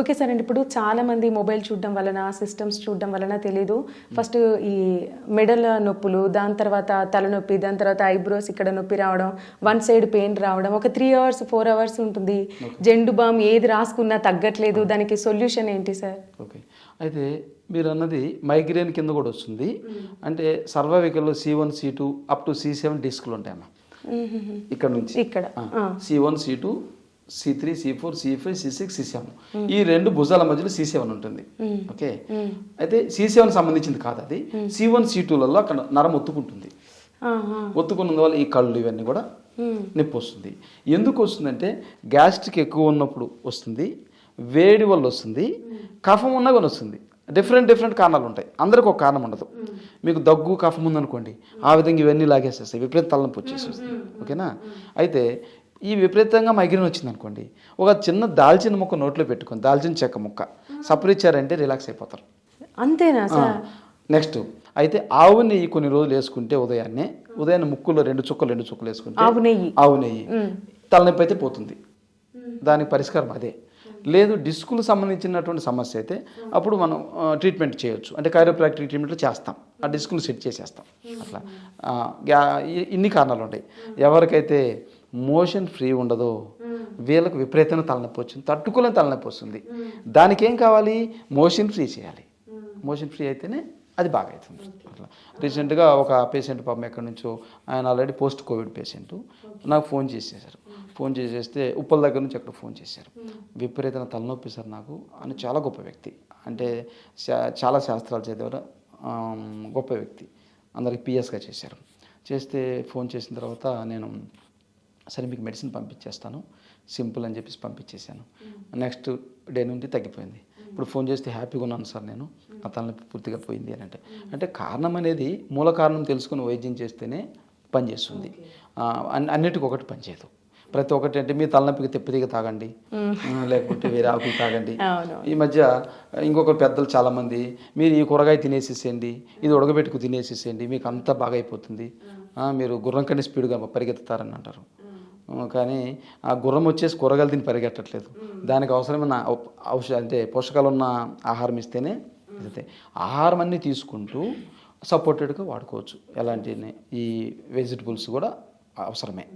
Okay sir అండి ఇప్పుడు చాలా మంది మొబైల్ చూడడం వలన సిస్టమ్స్ చూడడం వలన తెలీదు. ఫస్ట్ ఈ మెడల నొప్పులు దాని తర్వాత తలనొప్పి దాని తర్వాత ఐబ్రోస్ ఇక్కడ నొప్పి రావడం వన్ సైడ్ పెయిన్ రావడం ఒక త్రీ అవర్స్ ఫోర్ అవర్స్ ఉంటుంది. జెండు బామ్ ఏది రాసుకున్నా తగ్గట్లేదు. దానికి సొల్యూషన్ ఏంటి సార్? ఓకే. అయితే మీరు అన్నది మైగ్రేన్ కింద కూడా వస్తుంది. అంటే సర్వైకల్లో C one C two up to C seven డిస్క్లు ఉంటాయమ్మా. ఇక్కడ నుంచి. ఇక్కడ. C one C two C three C four C five C six C seven ఈ రెండు భుజాల మధ్యలో సి సెవెన్ ఉంటుంది. ఓకే అయితే సి సెవెన్ సంబంధించింది కాదు అది. సి వన్ సి టూలలో అక్కడ నరం ఒత్తుకుంటుంది. ఒత్తుకున్నందు వల్ల ఈ కళ్ళు ఇవన్నీ కూడా నొప్పి వస్తుంది. ఎందుకు వస్తుందంటే గ్యాస్ట్రిక్ ఎక్కువ ఉన్నప్పుడు వస్తుంది వేడి వల్ల వస్తుంది కఫం ఉన్నా కానీ వస్తుంది. డిఫరెంట్ డిఫరెంట్ కారణాలు ఉంటాయి. అందరికి ఒక కారణం ఉండదు. మీకు దగ్గు కఫం ఉందనుకోండి ఆ విధంగా ఇవన్నీ లాగేసేస్తాయి. విపరీత తలనొప్పి వచ్చేసి వస్తుంది ఓకేనా? అయితే ఈ విపరీతంగా మైగ్రేన్ వచ్చింది అనుకోండి ఒక చిన్న దాల్చిన ముక్క నోట్లో పెట్టుకొని దాల్చిన చెక్క ముక్క సపరిచ్చారంటే రిలాక్స్ అయిపోతారు. అంతేనా సార్? నెక్స్ట్ అయితే ఆవు నెయ్యి కొన్ని రోజులు వేసుకుంటే ఉదయాన్నే ఉదయాన్నే ముక్కులో రెండు చుక్కలు రెండు చుక్కలు వేసుకుంటే ఆవు నెయ్యి. ఆవు నెయ్యి. తలనొప్పి అయితే పోతుంది. దానికి పరిష్కారం అదే. లేదు డిస్కులు సంబంధించినటువంటి సమస్య అయితే అప్పుడు మనం ట్రీట్మెంట్ చేయొచ్చు. అంటే కైరోప్రాక్టిక్ ట్రీట్మెంట్లో చేస్తాం. ఆ డిస్కులు సెట్ చేసేస్తాం. అట్లా. ఇన్ని కారణాలు ఉంటాయి. ఎవరికైతే మోషన్ ఫ్రీ ఉండదో. వీళ్ళకు విపరీతమైన తలనొప్పి వచ్చింది. తట్టుకోలేని తలనొప్పి వస్తుంది. దానికి ఏం కావాలి? మోషన్ ఫ్రీ చేయాలి. మోషన్ ఫ్రీ అయితేనే అది బాగా అవుతుంది. అట్లా. రీసెంట్గా ఒక పేషెంట్ పాపం ఎక్కడి నుంచో ఆయన ఆల్రెడీ పోస్ట్ కోవిడ్ పేషెంట్. నాకు ఫోన్ చేసేసారు ఫోన్ చేసేస్తే ఉప్పల దగ్గర నుంచి అక్కడ ఫోన్ చేశారు. విపరీతమైన తలనొప్పి సార్ నాకు. అని చాలా గొప్ప వ్యక్తి. అంటే చాలా శాస్త్రాలు చదివారు. గొప్ప వ్యక్తి. అందరికి పిఎస్గా చేశారు. చేస్తే ఫోన్ చేసిన తర్వాత నేను సరే మీకు మెడిసిన్ పంపించేస్తాను. సింపుల్ అని చెప్పేసి పంపించేశాను. నెక్స్ట్ డే నుండి తగ్గిపోయింది. ఇప్పుడు ఫోన్ చేస్తే హ్యాపీగా ఉన్నాను సార్ నేను. నా తలనొప్పి పూర్తిగా పోయింది అని అంటే. అంటే కారణం అనేది మూల కారణం తెలుసుకుని వైద్యం చేస్తేనే పనిచేస్తుంది అన్నిటికీ ఒకటి పనిచేయదు ప్రతి ఒక్కటి అంటే మీ తలనొప్పికి తెప్పిదిగా తాగండి. లేకపోతే వేరే ఆకులు తాగండి. ఈ మధ్య ఇంకొక పెద్దలు చాలామంది మీరు ఈ కూరగాయ తినేసేసేయండి ఇది ఉడకబెట్టుకు తినేసేసేయండి మీకు అంతా బాగా అయిపోతుంది. మీరు గుర్రం కంటే స్పీడ్గా పరిగెత్తుతారని అంటారు. కానీ ఆ గుర్రం వచ్చేసి కూరగాయలు తిని పరిగెట్టట్లేదు. దానికి అవసరమైన ఔ- ఔషధ అంటే పోషకాలు ఉన్న ఆహారం ఇస్తేనే ఆహారం అన్నీ తీసుకుంటూ సపోర్టెడ్గా వాడుకోవచ్చు. ఎలాంటి ఈ వెజిటబుల్స్ కూడా అవసరమే.